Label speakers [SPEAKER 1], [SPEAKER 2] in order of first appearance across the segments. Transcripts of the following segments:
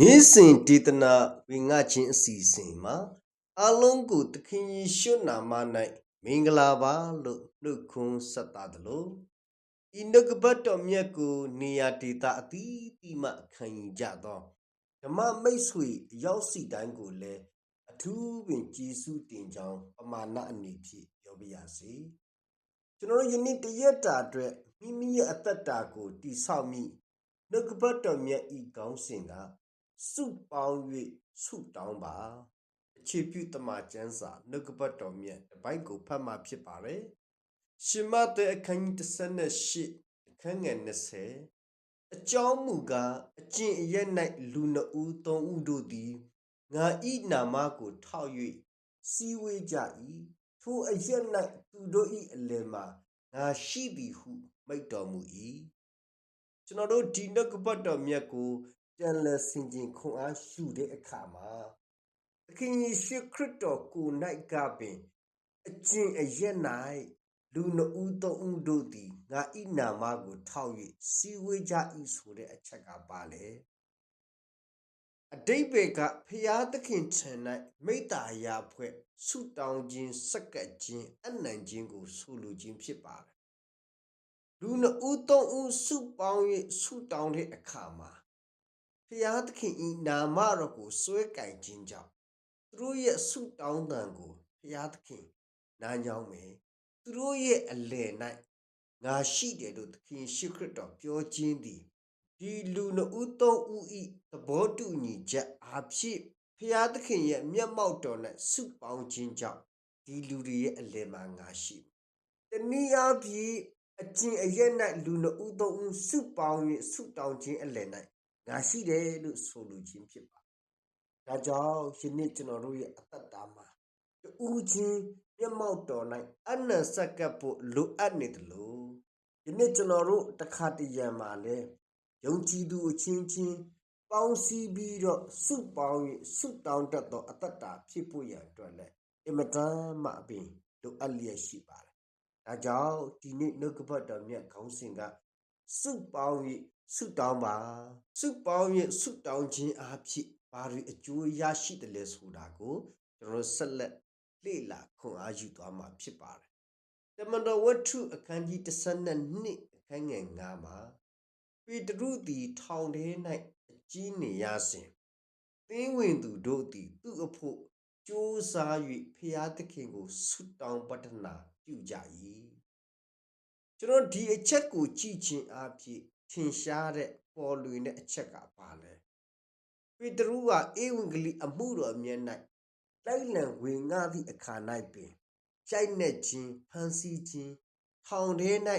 [SPEAKER 1] နေ့စဉ်ဒေသနာဝင်ငါချင်းအစီအစဉ်မှာအလုံးကိုသခင်ယေရှုနာမ၌မင်္ဂလာပါလို့နှုတ်ခွန်းဆက်တာတလို့ဤနှုတ်ကပတ်တော်မြတ်ကိုနေရာဒေသအသီးသီးမှခံယူကြသောဓမ္မမိတ်ဆွေအရောက်စီတိုင်းကိုလည်းအထူးပင်ကျေးဇူးတင်ကြောင်းပမာဏအနေဖြင့်ပြောပြရစေကျွန်တော်တို့ယနေ့တရက်တာအတွက်မိမိရဲ့အသက်တာကိုတိဆောက်မိနှုတ်ကပတ်တော်မြတ်ဤကောင်းစဉ်က စုပေါင်း၍ဆုတောင်းပါအခြေပြုတမကျမ်းစာနှုတ်ကပတ်တော်မြတ်တစ်ပိုက်ကိုဖတ်မှဖြစ်ပါတယ်ရှင်မသက်အခန်းကြီး38အခန်းငယ်20အကြောင်းမူကားအကျင့်အရက်၌လူနှစ်ဦးသုံးဦးတို့သည်ငါဤနာမကိုထောက်၍စီဝေးကြ၏ထိုအရက်၌သူတို့၏အလယ်မှာငါရှိသည်ဟုမိတ်တော်မူ၏ကျွန်တော်တို့ဒီနှုတ်ကပတ်တော်မြတ်ကို ပြန်လည်ဆင်ခြင်ခွန်အားရှုတဲ့အခါမှာသခင်ယေရှုခရစ်တော်ကိုယ်၌ကပင်အကျင့်အရက်၌လူနှစ်ဦးသုံးဦးတို့သည်ငါဤနာမကိုထောက်၍စီဝေးကြ၏ဆိုတဲ့အချက်ကပါလေအတိတ်ဘေကဖျားသခင်ထံ၌မိတ္တာယာဖွဲ့ဆုတောင်းခြင်းစက္ကပ်ခြင်းအနံ့ခြင်းကိုဆိုလိုခြင်းဖြစ်ပါတယ်လူနှစ်ဦးသုံးဦးဆုပေါင်း၍ဆုတောင်းတဲ့အခါမှာ ဖျားသခင်ဤနာမတော်ကိုစွဲကင်ခြင်းကြောင့်သူတို့ရဲ့ဆုတောင်းတန်ကိုဖျားသခင်နားညောင်းမယ်သူတို့ရဲ့အလယ်၌ငါရှိတယ်လို့သခင်ရှုခရစ်တော်ပြောခြင်းသည်ဒီလူနှစ်ဦးသုံးဦးဤသဘောတူညီချက်အားဖြင့်ဖျားသခင်ရဲ့မျက်မှောက်တော်၌ဆုပေါင်းခြင်းကြောင့်ဒီလူတွေရဲ့အလယ်မှာငါရှိတယ်တနည်းအားဖြင့်အကျင့်အရက်၌လူနှစ်ဦးသုံးဦးဆုပေါင်း၍ဆုတောင်းခြင်းအလယ်၌ ငါရှိတယ်လို့ဆိုလိုခြင်းဖြစ်ပါဒါကြောင့်ယနေ့ကျွန်တော်တို့ရဲ့အသက်တာမှာတူးချင်းမျက်မှောက်တော်၌အနန္တဆက်ကပ်ဖို့လိုအပ်နေတယ်လို့ယနေ့ကျွန်တော်တို့တခါတရံမှာလဲယုံကြည်သူအချင်းချင်းပေါင်းစည်းပြီးတော့စုပေါင်း၍စုတောင်းတတ်သောအသက်တာဖြစ်ဖို့ရန်အတွက်လဲအင်မတန်မှအပင်လိုအပ်လျက်ရှိပါတယ်ဒါကြောင့်ဒီနေ့နှုတ်ကပတ်တော်မြတ်ခေါင်းစဉ်က စုပေါင်း၍ဆုတောင်းပါဆုပေါင်း၍ဆုတောင်းခြင်းအဖြစ်ဘာတွေအကျိုးရရှိတယ်လဲဆိုတာကိုကျွန်တော်ဆက်လက်လေ့လာခွန်အားယူသွားမှာဖြစ်ပါတယ်တမန်တော်ဝတ္ထုအခန်းကြီး32အခန်းငယ်9မှာပေတရုသည်ထောင်ထဲ၌အကြီးနေရစဉ်သင်းဝင်သူတို့သည်သူ့အဖို့ကြိုးစား၍ဖျားသခင်ကိုဆုတောင်းပတ္ထနာပြုကြ၏ ကျွန်တော်ဒီအချက်ကိုကြည့်ခြင်းအဖြစ်ထင်ရှားတဲ့ပေါ်လွင်တဲ့အချက်ကပါလဲပေတရုကအေဝံဂေလိအမှုတော်မြတ်၌လိုက်လံဝင်ငါသည့်အခါ၌ပင်ရှိုက်နှက်ခြင်းဖန်ဆီးခြင်းထောင်ထဲ၌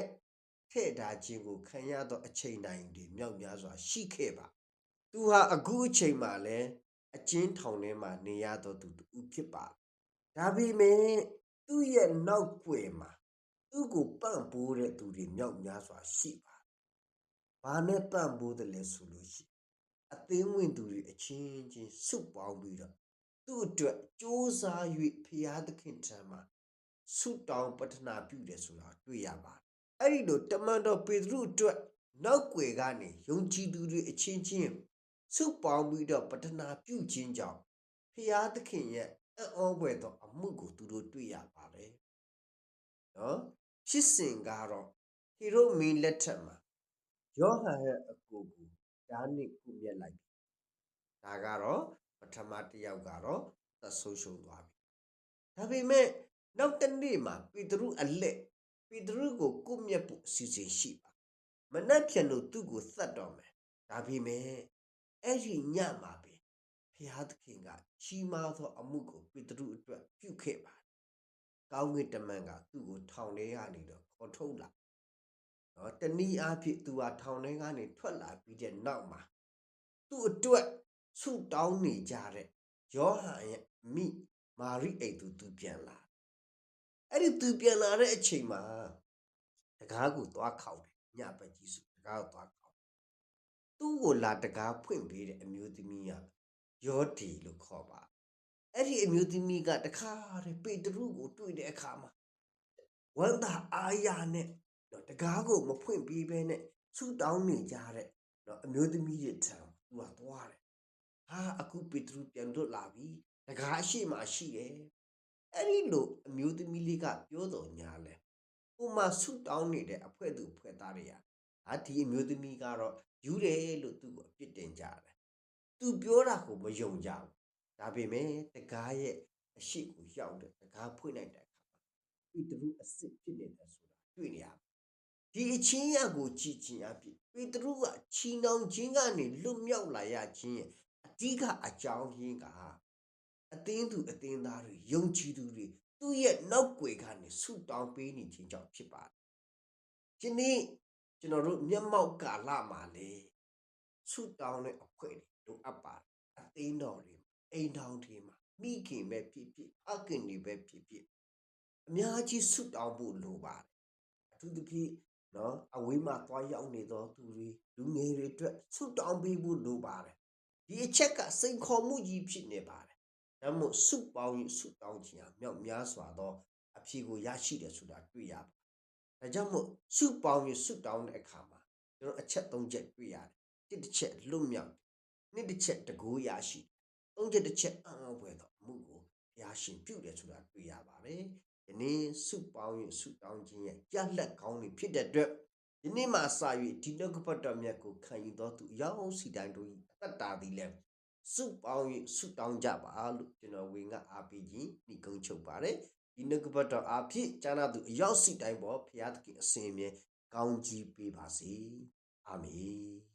[SPEAKER 1] ထည့်ထားခြင်းကိုခံရသောအချိန်တိုင်းတွေမြောက်များစွာရှိခဲ့ပါသူဟာအခုအချိန်မှလည်းအကျဉ်းထောင်ထဲမှာနေရသောသူတူဖြစ်ပါဒါပေမဲ့သူ့ရဲ့နောက်ွယ်မှာ သူ့ကိုပန့်ပိုးတဲ့သူတွေမြောက်များစွာရှိပါဘာနဲ့ပန့်ပိုးတယ်လဲဆိုလို့ရှိအသင်းဝင်သူတွေအချင်းချင်းစုပေါင်းပြီးတော့သူ့အတွက်စ조사၍ဖျားသခင်ထံမှာဆုတောင်းပတနာပြုတယ်ဆိုတာတွေ့ရပါတယ်အဲ့ဒီလိုတမန်တော်ပေတရုအတွက်နောက်ွယ်ကနေယုံကြည်သူတွေအချင်းချင်းစုပေါင်းပြီးတော့ပတနာပြုခြင်းကြောင့်ဖျားသခင်ရဲ့အံ့ဩဖွယ်သောအမှုကိုသူတို့တွေ့ရပါတယ်နော် ဖြစ်စဉ်ကတော့ဟီရိုမင်းလက်ထက်မှာယောဟန်ရဲ့အကိုကိုဓာတ်နဲ့ကုမြက်လိုက်ပြီဒါကတော့ပထမတစ်ယောက်ကတော့သဆုံးရှုံးသွားပြီဒါပေမဲ့နောက်တစ်နေ့မှာပေတရုအလက်ပေတရုကိုကုမြက်ဖို့အစီအစဉ်ရှိပါမနှက်ဖြန်လို့သူ့ကိုသတ်တော်မယ်ဒါပေမဲ့အဲ့ဒီညမှာပဲဖျားသခင်ကကြီးမားသောအမှုကိုပေတရုအတွက်ပြုခဲ့ပါတယ် ကောင်းကင်တမန်ကသူ့ကိုထောင်ထဲကနေတော့ခေါ်ထုတ်လာနော်တနည်းအားဖြင့်သူဟာထောင်ထဲကနေထွက်လာပြီးတဲ့နောက်မှာသူ့အတွက်ဆုတောင်းနေကြတဲ့ယောဟန်ရဲ့မိမာရိအိမ်သူသူပြန်လာအဲ့ဒီသူပြန်လာတဲ့အချိန်မှာတကားကိုသွားခေါက်တယ်ညပကြီးစုတကားကိုသွားခေါက်သူ့ကိုလာတကားဖွင့်ပေးတဲ့အမျိုးသမီးကယောဒီလို့ခေါ်ပါ အဲ့ဒီအမျိုးသမီးကတခါတည်းပေတရုကိုတွေ့တဲ့အခါမှာဝမ်းသာအားရနဲ့တော့တကားကိုမဖွင့်ပေးဘဲနဲ့ဆူတောင်းနေကြတဲ့တော့အမျိုးသမီးတွေထံသူကသွားတယ်ဟာအခုပေတရုပြန်လွတ်လာပြီတကားရှိမှရှိတယ်အဲ့ဒီလိုအမျိုးသမီးလေးကပြောတော်ညာလဲဟိုမှာဆုတောင်းနေတဲ့အဖွဲသူအဖွဲသားတွေကဟာဒီအမျိုးသမီးကတော့ယူတယ်လို့သူ့ကိုအပြစ်တင်ကြတယ်သူပြောတာကိုမယုံကြဘူး ဒါပေမဲ့တကားရဲ့အရှိကိုရောက်တယ်တကားဖွင့်လိုက်တဲ့အခါမှာပေတရုအစ်စ်ဖြစ်နေတယ်ဆိုတာတွေ့နေရတယ်ဒီအချင်းရကိုကြည်ချင်းအဖြစ်ပေတရုကချီနှောင်ခြင်းကနေလွတ်မြောက်လာရခြင်းရဲ့အဓိကအကြောင်းရင်းကအသင်းသူအသင်းသားတွေယုံကြည်သူတွေသူ့ရဲ့နောက်ွယ်ကနေဆုတောင်းပေးနေခြင်းကြောင့်ဖြစ်ပါတယ်။ဒီနေ့ကျွန်တော်တို့မျက်မှောက်ကာလမှာလေဆုတောင်းတဲ့အခွင့်တွေလိုအပ်ပါတယ်။အသင်းတော်တွေမှာ အိမ်ထောင်တွေမှာမိခင်ပဲဖြစ်ဖြစ်အခင်တွေပဲဖြစ်ဖြစ်အများကြီးဆုတောင်းဖို့လိုပါတယ်။အထူးသဖြင့်နော်အဝေးမှာသွားရောက်နေသောသူတွေလူငယ်တွေအတွက်ဆုတောင်းပေးဖို့လိုပါတယ်ဒီအချက်ကစိန်ခေါ်မှုကြီးဖြစ်နေပါတယ်ဒါမှမဟုတ်ဆုပေါင်းရင်ဆုတောင်းခြင်းဟာမြောက်များစွာသောအဖြေကိုရရှိတယ်ဆိုတာတွေ့ရပါတယ်ဒါကြောင့်မို့ဆုပေါင်းရင်ဆုတောင်းတဲ့အခါမှာကျွန်တော်အချက်၃ချက်တွေ့ရတယ်တစ်တစ်ချက်လွတ်မြောက်တယ်နှစ်တစ်ချက်တကူရရှိတယ် သုံးချက်တစ်ချက်အံ့ဩဖွယ်သောအမှုကိုဘုရားရှင်ပြုတယ်ဆိုတာတွေ့ရပါတယ်ယနေ့စုပေါင်း၍စုတောင်းခြင်းရဲ့ကြက်လက်ကောင်းတွေဖြစ်တဲ့အတွက်ယနေ့မှစ၍ဒီနှုတ်ကပတ်တော်မြတ်ကိုခံယူသောသူအယောက်စီတိုင်းတို့၏အသက်တာသည်လည်းစုပေါင်း၍စုတောင်းကြပါလို့ကျွန်တော်ဝင်ကအားပေးခြင်းဤကုန်းချုပ်ပါတယ်ဒီနှုတ်ကပတ်တော်အားဖြင့်ကျမ်းသာသူအယောက်စီတိုင်းပေါ်ဖျားသခင်အစဉ်အမြဲကောင်းကြီးပေးပါစေအာမင်